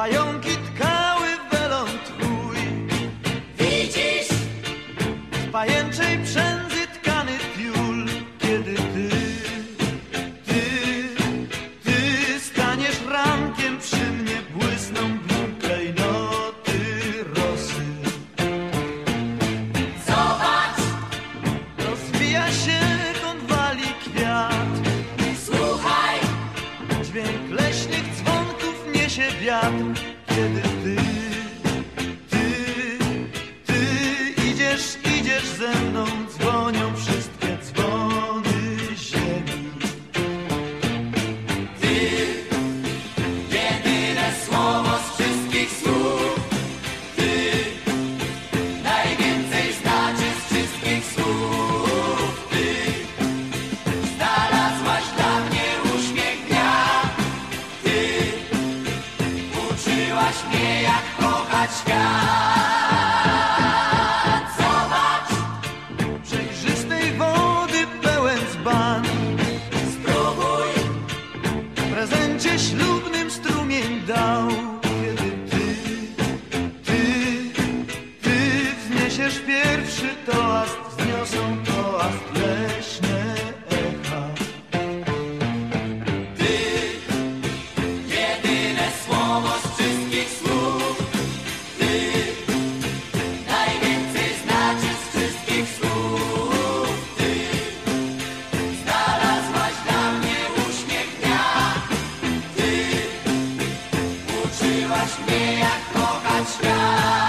Pająki tkały welon twój Widzisz? Z pajęczej przędzy wiatr, kiedy ty, ty, ty idziesz, idziesz ze mną. Mnie jak kochać świat. Zobacz, Przejrzystej wody pełen dzban spróbuj. W prezencie ślubnym strumień dał. Kiedy ty, ty, ty wzniesiesz pierwszy toast Wzniosą toast mnie jak kochać świat